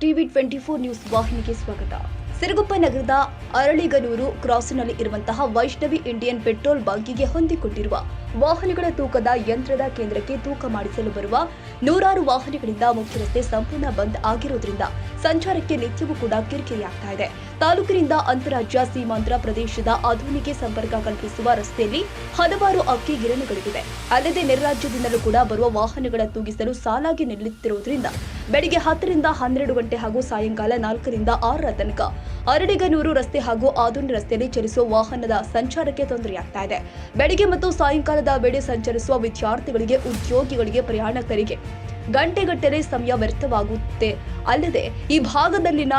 TV twenty four news ವಾಹಿನಿಗೆ ಸ್ವಾಗತ. ಸಿರುಗುಪ್ಪ ನಗರದ ಅರಳಿಗನೂರು ಕ್ರಾಸ್ನಲ್ಲಿ ಇರುವಂತಹ ವೈಷ್ಣವಿ ಇಂಡಿಯನ್ ಪೆಟ್ರೋಲ್ ಬಂಕಿಗೆ ಹೊಂದಿಕೊಂಡಿರುವ ವಾಹನಗಳ ತೂಕದ ಯಂತ್ರದ ಕೇಂದ್ರಕ್ಕೆ ತೂಕ ಮಾಡಿಸಲು ಬರುವ ನೂರಾರು ವಾಹನಗಳಿಂದ ಮುಖ್ಯ ರಸ್ತೆ ಸಂಪೂರ್ಣ ಬಂದ್ ಆಗಿರುವುದರಿಂದ ಸಂಚಾರಕ್ಕೆ ನಿತ್ಯವೂ ಕೂಡ ಕಿರಿಕಿರಿಯಾಗ್ತಾ ಇದೆ. ತಾಲೂಕಿನಿಂದ ಅಂತಾರಾಜ್ಯ ಸೀಮಾಂತರ ಪ್ರದೇಶದ ಆಧುನಿಕ ಸಂಪರ್ಕ ಕಲ್ಪಿಸುವ ರಸ್ತೆಯಲ್ಲಿ ಹಲವಾರು ಅಕ್ಕಿ ಗಿರಣಿಗಳಿವೆ. ಅಲ್ಲದೆ ನೆರರಾಜ್ಯದಿಂದಲೂ ಕೂಡ ಬರುವ ವಾಹನಗಳ ತೂಗಿಸಲು ಸಾಲಾಗಿ ನಿಲ್ಲುತ್ತಿರುವುದರಿಂದ ಬೆಳಿಗ್ಗೆ ಹತ್ತರಿಂದ ಹನ್ನೆರಡು ಗಂಟೆ ಹಾಗೂ ಸಾಯಂಕಾಲ ನಾಲ್ಕರಿಂದ ಆರರ ತನಕ ಅರಡಿಗನೂರು ರಸ್ತೆ ಹಾಗೂ ಆದೋನಿ ರಸ್ತೆಯಲ್ಲಿ ಚಲಿಸುವ ವಾಹನದ ಸಂಚಾರಕ್ಕೆ ತೊಂದರೆಯಾಗ್ತಾ ಇದೆ. ಬೆಳಿಗ್ಗೆ ಮತ್ತು ಸಾಯಂಕಾಲದ ವೇಳೆ ಸಂಚರಿಸುವ ವಿದ್ಯಾರ್ಥಿಗಳಿಗೆ ಉದ್ಯೋಗಿಗಳಿಗೆ ಪ್ರಯಾಣಕರಿಗೆ ಗಂಟೆಗಟ್ಟಲೆ ಸಮಯ ವ್ಯರ್ಥವಾಗುತ್ತೆ. ಅಲ್ಲದೆ ಈ ಭಾಗದಲ್ಲಿನ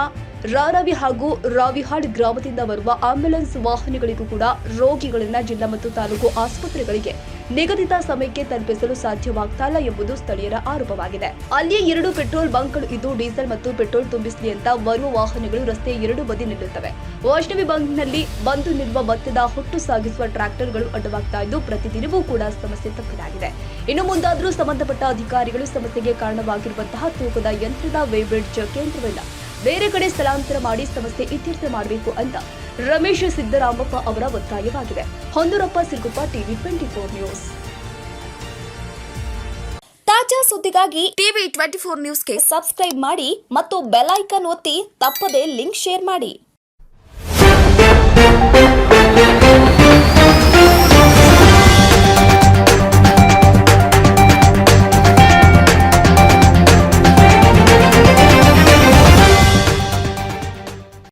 ರಾರವಿ ಹಾಗೂ ರಾವಿಹಾಳ್ ಗ್ರಾಮದಿಂದ ಬರುವ ಆಂಬ್ಯುಲೆನ್ಸ್ ವಾಹನಗಳಿಗೂ ಕೂಡ ರೋಗಿಗಳನ್ನ ಜಿಲ್ಲಾ ಮತ್ತು ತಾಲೂಕು ಆಸ್ಪತ್ರೆಗಳಿಗೆ ನಿಗದಿತ ಸಮಯಕ್ಕೆ ತಲುಪಿಸಲು ಸಾಧ್ಯವಾಗ್ತಾ ಇಲ್ಲ ಎಂಬುದು ಸ್ಥಳೀಯರ ಆರೋಪವಾಗಿದೆ. ಅಲ್ಲಿಯೇ ಎರಡು ಪೆಟ್ರೋಲ್ ಬಂಕ್ಗಳು ಇದ್ದು, ಡೀಸೆಲ್ ಮತ್ತು ಪೆಟ್ರೋಲ್ ತುಂಬಿಸಲಿ ಅಂತ ಬರುವ ವಾಹನಗಳು ರಸ್ತೆಯ ಎರಡು ಬದಿ ನಿಲ್ಲುತ್ತವೆ. ವೈಷ್ಣವಿ ಬಂಕ್ನಲ್ಲಿ ಬಂದು ನಿಲ್ಲುವ ಭತ್ತದ ಹೊಟ್ಟು ಸಾಗಿಸುವ ಟ್ರ್ಯಾಕ್ಟರ್ಗಳು ಅಡ್ಡವಾಗ್ತಾ ಇದ್ದು, ಪ್ರತಿದಿನವೂ ಕೂಡ ಸಮಸ್ಯೆ ತಪ್ಪದಾಗಿದೆ. ಇನ್ನು ಮುಂದಾದರೂ ಸಂಬಂಧಪಟ್ಟ ಅಧಿಕಾರಿಗಳು ಸಮಸ್ಯೆಗೆ ಕಾರಣವಾಗಿರುವಂತಹ ತೂಕದ ಯಂತ್ರದ ವೇಬ್ರಿಡ್ಜ್ ಕೇಂದ್ರವನ್ನ ಬೇರೆ ಕಡೆ ಸ್ಥಳಾಂತರ ಮಾಡಿ ಸಮಸ್ಯೆ ಇತ್ಯರ್ಥ ಮಾಡಬೇಕು ಅಂತ ರಮೇಶ್ ಸಿದ್ದರಾಮಪ್ಪ ಅವರ ಒತ್ತಾಯವಾಗಿದೆ. Hondurappa Siruguppa TV twenty four news. ತಾಜಾ ಸುದ್ದಿಗಾಗಿ ಟಿವಿ ಟ್ವೆಂಟಿ ಫೋರ್ ನ್ಯೂಸ್ಗೆ ಸಬ್ಸ್ಕ್ರೈಬ್ ಮಾಡಿ ಮತ್ತು ಬೆಲ್ ಐಕನ್ ಒತ್ತಿ ತಪ್ಪದೇ ಲಿಂಕ್ ಶೇರ್ ಮಾಡಿ.